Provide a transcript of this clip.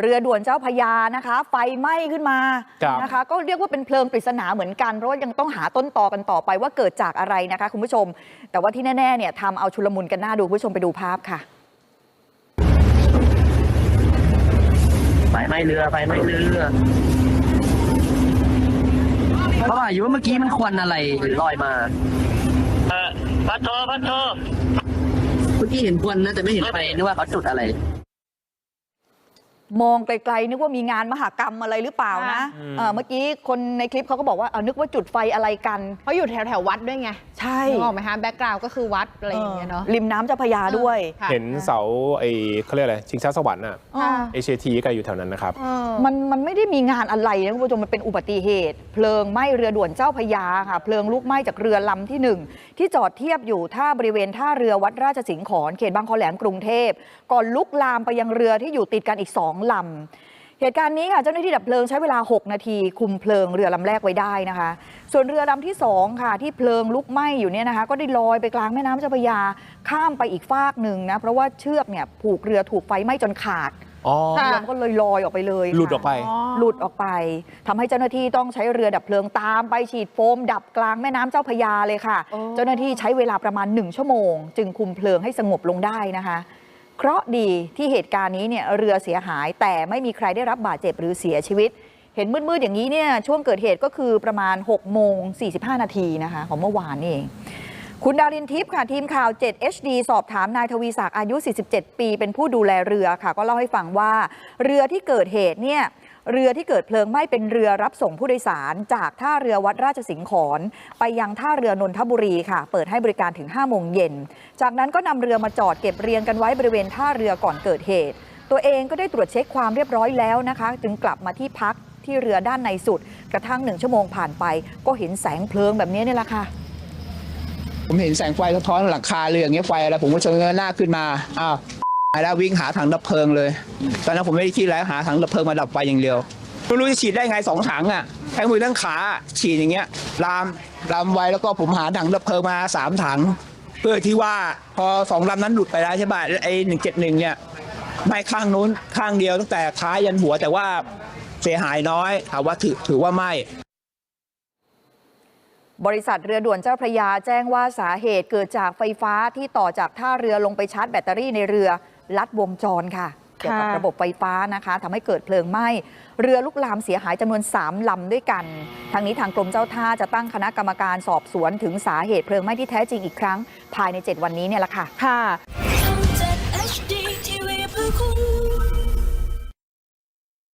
เรือด่วนเจ้าพระยานะคะ ไฟไหม้ขึ้นมาครับนะคะ ก็เรียกว่าเป็นเพลิงปริศนาเหมือนกันเพราะว่ายังต้องหาต้นตอกันต่อไปว่าเกิดจากอะไรนะคะคุณผู้ชม แต่ว่าที่แน่ๆเนี่ยทำเอาชุลมุนกันหน้าดูคุณผู้ชมไปดูภาพค่ะ ไฟไหม้เรือไฟไหม้เรือเพราะว่าอยู่ว่าเมื่อกี้มันควันอะไรลอยมาเออพัดโทพัดโทเมื่อกี้เห็นควันนะแต่ไม่เห็นไฟนึกว่าเขาจุดอะไร มองไกลๆนึกว่ามีงานมหากรรมอะไรหรือเปล่านะอืมเอ่อเมื่อกี้คนในคลิปเขาก็บอกว่าเออนึกว่าจุดไฟอะไรกันเขาอยู่แถวแถวๆวัดด้วยไงใช่นึกออกไหมคะแบ็กกราวก็คือวัดอะไรอย่างเงี้ยเนาะริมน้ำเจ้าพระยาด้วยค่ะเห็นเสาไอ้เขาเรียกอะไรชิงช้าสวรรค์อะค่ะ เอเชียทีก็อยู่แถวนั้นนะครับเออมันมันไม่ได้มีงานอะไรนะคุณผู้ชมมันเป็นอุบัติเหตุ เพลิงไหม้เรือด่วนเจ้าพระยาค่ะ เพลิงลุกไหม้จากเรือลำที่หนึ่งที่จอดเทียบอยู่ท่าบริเวณท่าเรือวัดราชสิงห์ขอนเขตบางคอแหลมกรุงเทพก่อนลุกลามไปยังเรือที่อยู่ติดกันอีกสองลำเหตุการณ์นี้ค่ะเจ้าหน้าที่ดับเพลิงใช้เวลา 6 นาทีคุมเพลิงเรือลำแรกไว้ได้นะคะ ส่วนเรือลำที่สองค่ะ ที่เพลิงลุกไหม้อยู่เนี่ยนะคะ ก็ได้ลอยไปกลางแม่น้ำเจ้าพระยาข้ามไปอีกฟากหนึ่งนะ เพราะว่าเชือกเนี่ยผูกเรือถูกไฟไหม้จนขาดอ๋อค่ะเรือมันก็เลยลอยออกไปเลยหลุดออกไปค่ะหลุดออกไปทำให้เจ้าหน้าที่ต้องใช้เรือดับเพลิงตามไปฉีดโฟม ดับกลางแม่น้ำเจ้าพระยาเลยค่ะโอ้เจ้าหน้าที่ใช้เวลาประมาณ1ชั่วโมง จึงคุมเพลิงให้สงบลงได้นะคะ เคราะห์ดีที่เหตุการณ์นี้เนี่ยเรือเสียหายแต่ไม่มีใครได้รับบาดเจ็บหรือเสียชีวิต เห็นมืดๆอย่างนี้เนี่ยช่วงเกิดเหตุก็คือประมาณ6โมง45 นาทีนะคะของเมื่อวานนี่เองคุณดารินทิพย์ค่ะทีมข่าว 7 HD สอบถามนายทวีศักดิ์อายุ 47 ปี เป็นผู้ดูแลเรือค่ะ ก็เล่าให้ฟังว่า เรือที่เกิดเหตุเนี่ย เรือที่เกิดเพลิงไหม้เป็นเรือรับส่งผู้โดยสาร จากท่าเรือวัดราชสิงห์ขอนไปยังท่าเรือนนทบุรีค่ะ เปิดให้บริการถึง5โมงเย็น จากนั้นก็นำเรือมาจอดเก็บเรียงกันไว้บริเวณท่าเรือก่อนเกิดเหตุ ตัวเองก็ได้ตรวจเช็คความเรียบร้อยแล้วนะคะ จึงกลับมาที่พักที่เรือด้านในสุด กระทั่งหนึ่งชั่วโมงผ่านไป ก็เห็นแสงเพลิงแบบนี้นี่แหละค่ะผมเห็นแสงไฟสะท้อนหลังคาเรืออย่างเงี้ยไฟอะไรผมก็เชงเงยหน้าขึ้นมาอ้าว แล้ววิ่งหาถังดับเพลิงเลย ตอนนั้นผมไม่ได้คิดอะไรหาถังดับเพลิงมาดับไฟอย่างเดียวไม่รู้จะฉีดได้ไงสองถังอะทั้งมือทั้งขาฉีดอย่างเงี้ยลามลามไว้แล้วก็ผมหาถังดับเพลิงมาสามถัง เพื่อที่ว่าพอสองลำนั้นหลุดไปแล้วใช่ป่ะไอ้หนึ่งเจ็ดหนึ่งเนี่ยไม่ข้างนู้นข้างเดียวตั้งแต่ท้ายยันหัวแต่ว่าเสียหายน้อยถามว่าถือถือว่าไม่ บริษัทเรือด่วนเจ้าพระยาแจ้งว่าสาเหตุเกิดจากไฟฟ้าที่ต่อจากท่าเรือลงไปชาร์จแบตเตอรี่ในเรือ ลัดวงจรค่ะ เกี่ยวกับระบบไฟฟ้านะคะทำให้เกิดเพลิงไหม้เรือลุกลามเสียหายจำนวน 3 ลำด้วยกัน ทางนี้ทางกรมเจ้าท่าจะตั้งคณะกรรมการสอบสวนถึงสาเหตุเพลิงไหม้ที่แท้จริงอีกครั้ง ภายใน 7 วันนี้เนี่ยแหละค่ะค่ะ